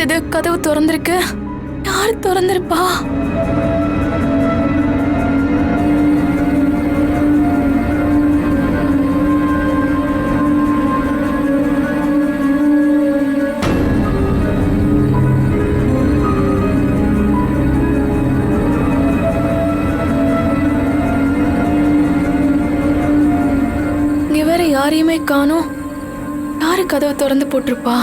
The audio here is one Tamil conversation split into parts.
இது? கதவு திறந்திருக்கு. யார் திறந்திருப்பா? யாரையுமே காணோம். யாரு கதவை திறந்து போட்டிருப்பா?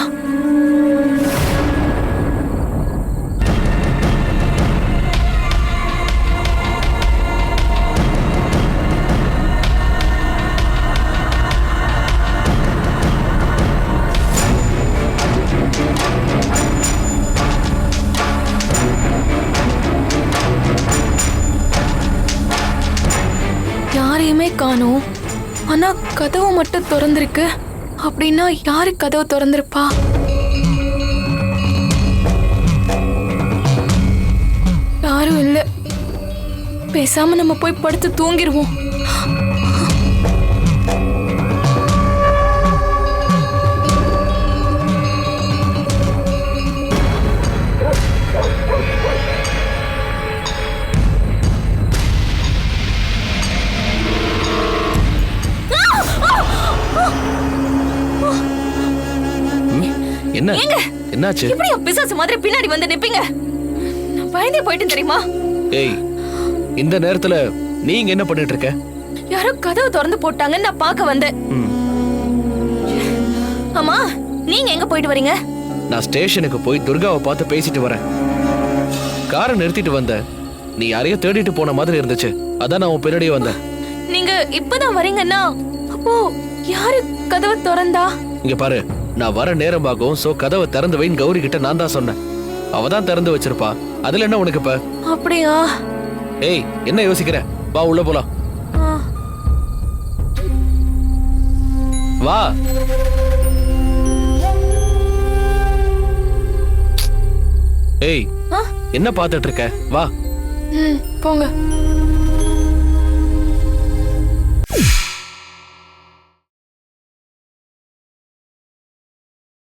யாரையுமே காணோம். ஆனா கதவு மட்டும் திறந்திருக்கு. அப்படின்னா யாரு கதவு திறந்திருப்பா? யாரும் இல்ல. பேசாம நம்ம போய் படுத்து தூங்கிடுவோம் என்ன? என்னாச்சு? எப்படி பிசாசு மாதிரி பின்னாடி வந்து நிப்பீங்க? நான் பயந்தே போயிட்டேன் தெரியுமா? ஏய் இந்த நேரத்துல நீங்க என்ன பண்ணிட்டு இருக்க? யாரோ கதவு திறந்து போட்டாங்கன்னு நான் பார்க்க வந்தேன். அம்மா நீங்க எங்க போயிட்டு வரீங்க? நான் ஸ்டேஷனுக்கு போய் துர்காவை பார்த்து பேசிட்டு வரேன். காரை நிறுத்திட்டு வந்தேன் நீ யாரையோ தேடிட்டு போன மாதிரி இருந்துச்சு. அதான் நான் உன் பின்னாடியே வந்தேன். நீங்க இப்பதான் வரீங்கன்னா அப்போ யாரு கதவை திறந்தா? இங்க பாரு. நான் வர நேரம் ஆகும் சோ கதவை திறந்து வைன்னு கௌரி கிட்ட நான் தான் சொன்னேன். அவ தான் திறந்து வச்சிருப்பா. அதுல என்ன உனக்கு இப்ப? அப்படியா? ஏய் என்ன யோசிக்கிற? வா உள்ள போலாம். வா. ஏய் என்ன பார்த்துட்டு இருக்க? வா. போங்க.